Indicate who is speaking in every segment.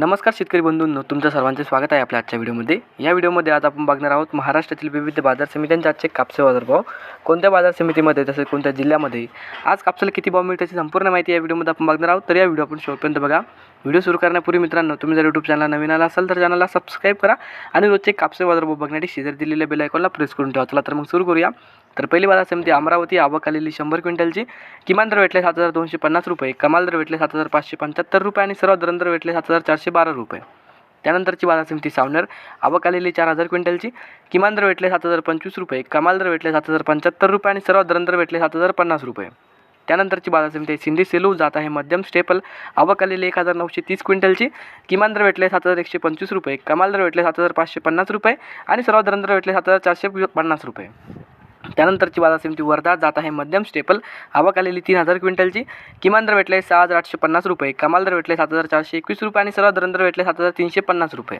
Speaker 1: नमस्कार शेतकरी बंधूंनो तुमचं सर्वांचे स्वागत आहे आपल्या आजच्या व्हिडिओमध्ये. या व्हिडिओमध्ये आज आपण बघणार आहोत महाराष्ट्रातील विविध बाजार समित्यांचे आजचे कापसे बाजारभाव. कोणत्या बाजार समितीमध्ये तसेच कोणत्या जिल्ह्यामध्ये? आज कापसाला किती भाव मिळतात याची संपूर्ण माहिती या व्हिडिओमध्ये आपण बघणार आहोत. तर या व्हिडिओ आपण शेवटपर्यंत बघा. व्हिडिओ सुरू करण्यापूर्वी मित्रांनो तुम्ही जर यूट्यूब चॅनल नवीन आला असाल तर चॅनलला सबस्क्राईब करा आणि रोजचे कापसे बाजारभाव बघण्यासाठी शेजारी दिलेल्या बेल आयकॉनला प्रेस करून ठेवा. चला तर मग सुरू करूया. तर पहिली बाजार समिती अमरावती आवक आलेली शंभर क्विंटलची. किमान दर भेटले सात हजार दोनशे पन्नास रुपये कमाल दर भेटले सात हजार पाचशे पंच्याहत्तर रुपये आणि सर्वात दर दर भेटले सात हजार चारशे बारा रुपये. त्यानंतरची बाजार समिती सावनेर आवक आलेली चार हजार क्विंटलची. किमान दर भेटले सात हजार पंचवीस रुपये कमाल दर भेटले सात हजार पंच्याहत्तर रुपये आणि सर्वात दरंदर दर भेटले सात हजार पन्नास रुपये. त्यानंतरची बाजार समिती आहे सिंधी सेलू जात आहे. मध्यम स्टेपल आवक आलेली एक हजार नऊशे तीस क्विंटलची. किमान दर भेटले सात हजार एकशे पंचवीस रुपये. कमाल दर भेटले सात हजार पाचशे पन्नास रुपये आणि सर्वात दर दर भेटले सात हजार चारशे पन्नास रुपये. त्यानंतरची बाजार समिती वर्धा जात आहे. मध्यम स्टेपल आवक आलेली तीन हजार क्विंटलची. किमान दर भेटले सहा हजार आठशे पन्नास रुपये. कमाल दर भेटले सात हजार चारशे एकवीस रुपये आणि सर्वात दर दर भेटले सात हजार तीनशे पन्नास रुपये.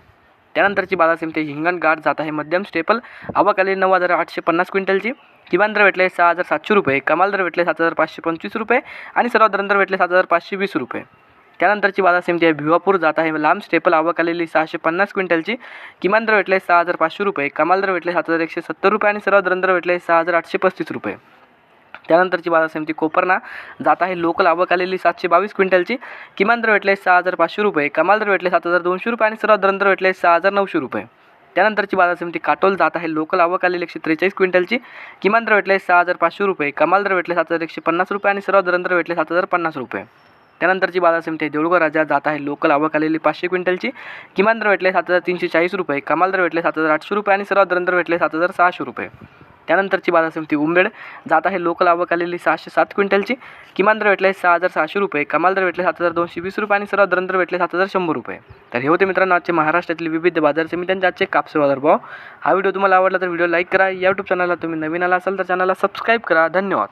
Speaker 1: त्यानंतरची बाजार समिती हिंगणघाट जात आहे. मध्यम स्टेपल आवक नऊ हजार आठशे पन्नास क्विंटलची. किमान दर भेटले सहा हजार सातशे रुपये. कमाल दर भेटले सात हजार पाचशे पंचवीस रुपये आणि सर्वात दर भेटले सात हजार पाचशे वीस रुपये. त्यानंतरची बाजार समिती आहे भिवापूर जात आहे. लांब स्टेपल आवक आलेली सहाशे पन्नास क्विंटलची. किमान दर भेटले सहा हजार पाचशे रुपये. कमाल दर भेटले सात हजार एकशे सत्तर रुपये आणि सर्वात दर दर भेटले सहा हजार आठशे पस्तीस रुपये. त्यानंतरची बाजार समिती कोपरना. जात आहे लोकल आवक आलेली सातशे बावीस क्विंटलची. किमान दर भेटले सहा हजार पाचशे रुपये. कमाल दर भेटले सात हजार दोनशे रुपये आणि सर्वात दर भेटले सहा हजार नऊशे रुपये. त्यानंतरची बाजार समिती काटोल. जात आहे लोकल आवक आलेली एकशे त्रेचाळीस क्विंटलची. किमान दर भेटले सहा हजार पाचशे रुपये. कमाल दर भेटले सात हजार एकशे पन्नास रुपये आणि सर्वात दर भेटले सात हजार पन्नास रुपये. त्यानंतरची बाजार समिती आहे देऊळगाव राजा. जात आहे लोकल आवक आलेली पाचशे क्विंटलची. किमान दर भेटले सात हजार तीनशे चाळीस रुपये. कमाल दर भेटले सात हजार आठशे रुपये आणि सर्वात दर दर भेटले सात हजार सहाशे रुपये. त्यानंतरची बाजार समिती उंबेड. जात आहे लोकल आवक आलेली सहाशे सात क्विंटलची. किमान दर भेटले सहा हजार सहाशे रुपये. कमाल दर भेटले सात हजार दोनशे वीस रुपये आणि सर्व दरंदर भेटले सात हजार शंभर रुपये. तर हे होते मित्रांनो आजचे महाराष्ट्रातील विविध बाजार समित्यांचे आजचे कापसे बाजार भाव हा व्हिडिओ तुम्हाला आवडला तर व्हिडिओ लाईक करा. या यूट्यूब चॅनलला तुम्ही नवीन आला असाल तर चॅनलला सबस्क्राईब करा. धन्यवाद.